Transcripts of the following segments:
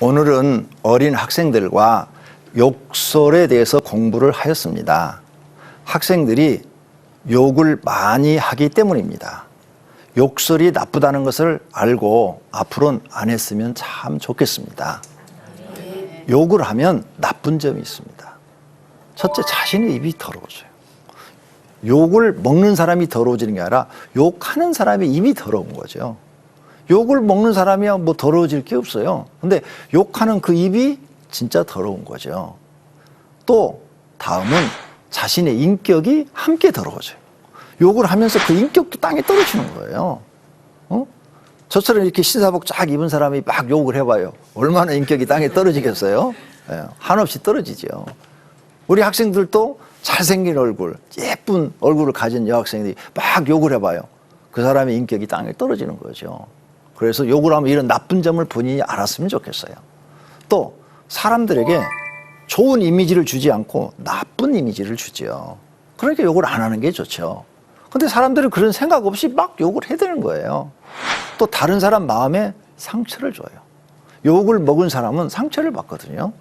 오늘은 어린 학생들과 욕설에 대해서 공부를 하였습니다. 학생들이 욕을 많이 하기 때문입니다. 욕설이 나쁘다는 것을 알고 앞으로는 안 했으면 참 좋겠습니다. 욕을 하면 나쁜 점이 있습니다. 첫째, 자신의 입이 더러워져요. 욕을 먹는 사람이 더러워지는 게 아니라 욕하는 사람의 입이 더러운 거죠. 욕을 먹는 사람이야 뭐 더러워질 게 없어요. 근데 욕하는 그 입이 진짜 더러운 거죠. 또 다음은 자신의 인격이 함께 더러워져요. 욕을 하면서 그 인격도 땅에 떨어지는 거예요. 어? 저처럼 이렇게 신사복 쫙 입은 사람이 막 욕을 해봐요. 얼마나 인격이 땅에 떨어지겠어요? 예, 한없이 떨어지죠. 우리 학생들도 잘생긴 얼굴, 예쁜 얼굴을 가진 여학생들이 막 욕을 해봐요. 그 사람의 인격이 땅에 떨어지는 거죠. 그래서 욕을 하면 이런 나쁜 점을 본인이 알았으면 좋겠어요. 또 사람들에게 좋은 이미지를 주지 않고 나쁜 이미지를 주죠. 그러니까 욕을 안 하는 게 좋죠. 근데 사람들은 그런 생각 없이 막 욕을 해대는 거예요. 또 다른 사람 마음에 상처를 줘요. 욕을 먹은 사람은 상처를 받거든요.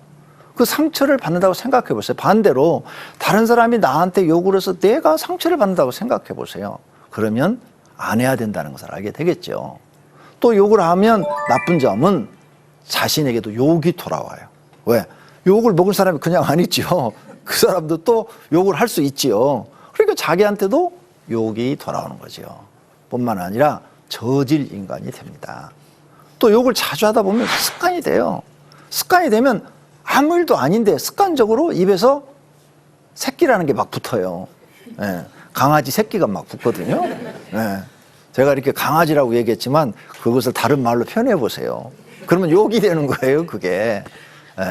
그 상처를 받는다고 생각해 보세요. 반대로 다른 사람이 나한테 욕을 해서 내가 상처를 받는다고 생각해 보세요. 그러면 안 해야 된다는 것을 알게 되겠죠. 또 욕을 하면 나쁜 점은 자신에게도 욕이 돌아와요. 왜? 욕을 먹은 사람이 그냥 안 있죠. 그 사람도 또 욕을 할 수 있지요. 그러니까 자기한테도 욕이 돌아오는 거죠. 뿐만 아니라 저질 인간이 됩니다. 또 욕을 자주 하다 보면 습관이 돼요. 습관이 되면 아무 일도 아닌데 습관적으로 입에서 새끼라는 게 막 붙어요. 예, 강아지 새끼가 막 붙거든요. 예, 제가 이렇게 강아지라고 얘기했지만 그것을 다른 말로 표현해 보세요. 그러면 욕이 되는 거예요, 그게. 예,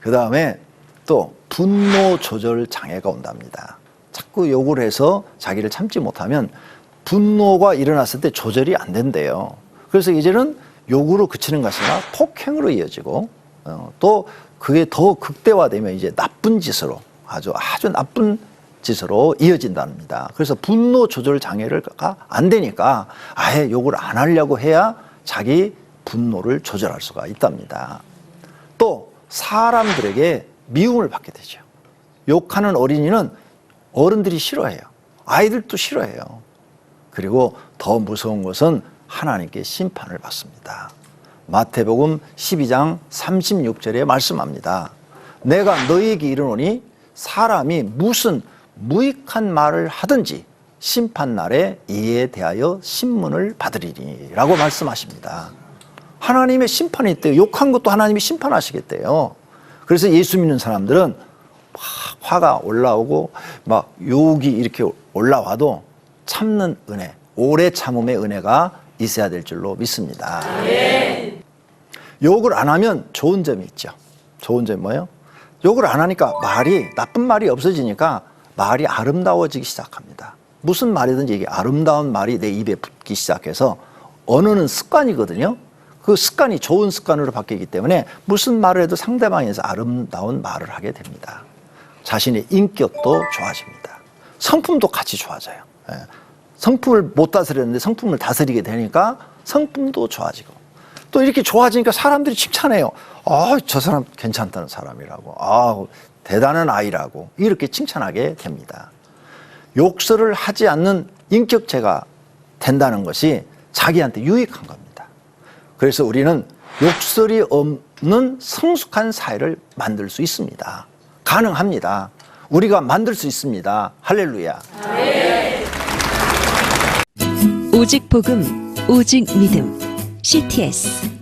그 다음에 또 분노 조절 장애가 온답니다. 자꾸 욕을 해서 자기를 참지 못하면 분노가 일어났을 때 조절이 안 된대요. 그래서 이제는 욕으로 그치는 것이 아니라 폭행으로 이어지고 어, 또 그게 더 극대화되면 이제 나쁜 짓으로 아주 아주 나쁜 짓으로 이어진답니다. 그래서 분노 조절 장애가 안 되니까 아예 욕을 안 하려고 해야 자기 분노를 조절할 수가 있답니다. 또 사람들에게 미움을 받게 되죠. 욕하는 어린이는 어른들이 싫어해요. 아이들도 싫어해요. 그리고 더 무서운 것은 하나님께 심판을 받습니다. 마태복음 12장 36절에 말씀합니다. 내가 너희에게 이르노니 사람이 무슨 무익한 말을 하든지 심판 날에 이에 대하여 신문을 받으리니라고 말씀하십니다. 하나님의 심판이 있대요. 욕한 것도 하나님이 심판하시겠대요. 그래서 예수 믿는 사람들은 막 화가 올라오고 막 욕이 이렇게 올라와도 참는 은혜, 오래 참음의 은혜가 있어야 될 줄로 믿습니다. 욕을 안 하면 좋은 점이 있죠. 좋은 점이 뭐예요? 욕을 안 하니까 말이 나쁜 말이 없어지니까 말이 아름다워지기 시작합니다. 무슨 말이든지 이게 아름다운 말이 내 입에 붙기 시작해서 언어는 습관이거든요. 그 습관이 좋은 습관으로 바뀌기 때문에 무슨 말을 해도 상대방에서 아름다운 말을 하게 됩니다. 자신의 인격도 좋아집니다. 성품도 같이 좋아져요. 예. 성품을 못 다스렸는데 성품을 다스리게 되니까 성품도 좋아지고 또 이렇게 좋아지니까 사람들이 칭찬해요. 아, 저 사람 괜찮다는 사람이라고. 아, 대단한 아이라고. 이렇게 칭찬하게 됩니다. 욕설을 하지 않는 인격체가 된다는 것이 자기한테 유익한 겁니다. 그래서 우리는 욕설이 없는 성숙한 사회를 만들 수 있습니다. 가능합니다. 우리가 만들 수 있습니다. 할렐루야. 오직 복음, 오직 믿음. CTS